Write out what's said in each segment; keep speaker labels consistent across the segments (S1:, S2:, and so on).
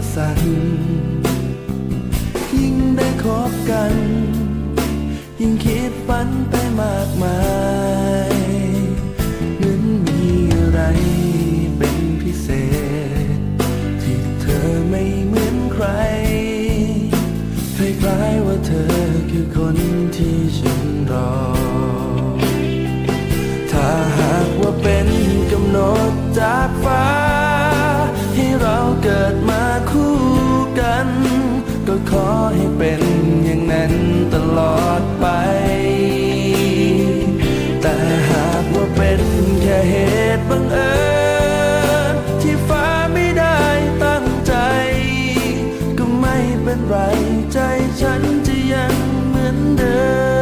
S1: ก็สั่นยิ่งได้คบกัน ยิ่งคิดฝันไปมากมายเหมือนมีอะไรเป็นพิเศษ ที่เธอไม่เหมือนใครคล้ายๆว่าเธอคือคนที่ฉันรอ นั้นตลอดไป แต่หากว่าเป็นแค่เหตุบังเอิญที่ฟ้าไม่ได้ตั้งใจ ก็ไม่เป็นไรใจฉันจะยังเหมือนเดิม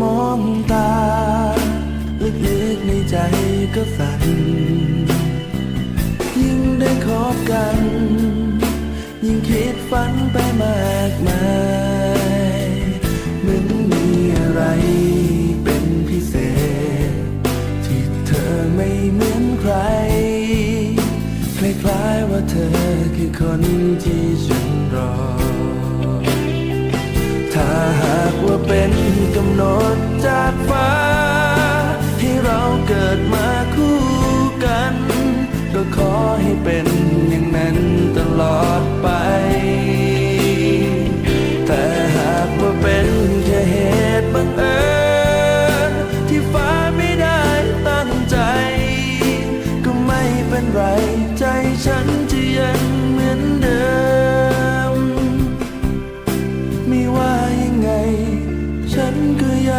S1: มองตา ลึกๆในใจก็สั่นยิ่งได้คบกัน ยิ่งคิดฝันไปมากมายเหมือนมีอะไรเป็นพิเศษ ที่เธอไม่เหมือนใคร คล้ายๆว่าเธอคือคนที่ฉันรอ ถ้าหากว่าเป็นกำหนด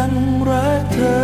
S1: ังรักเธอ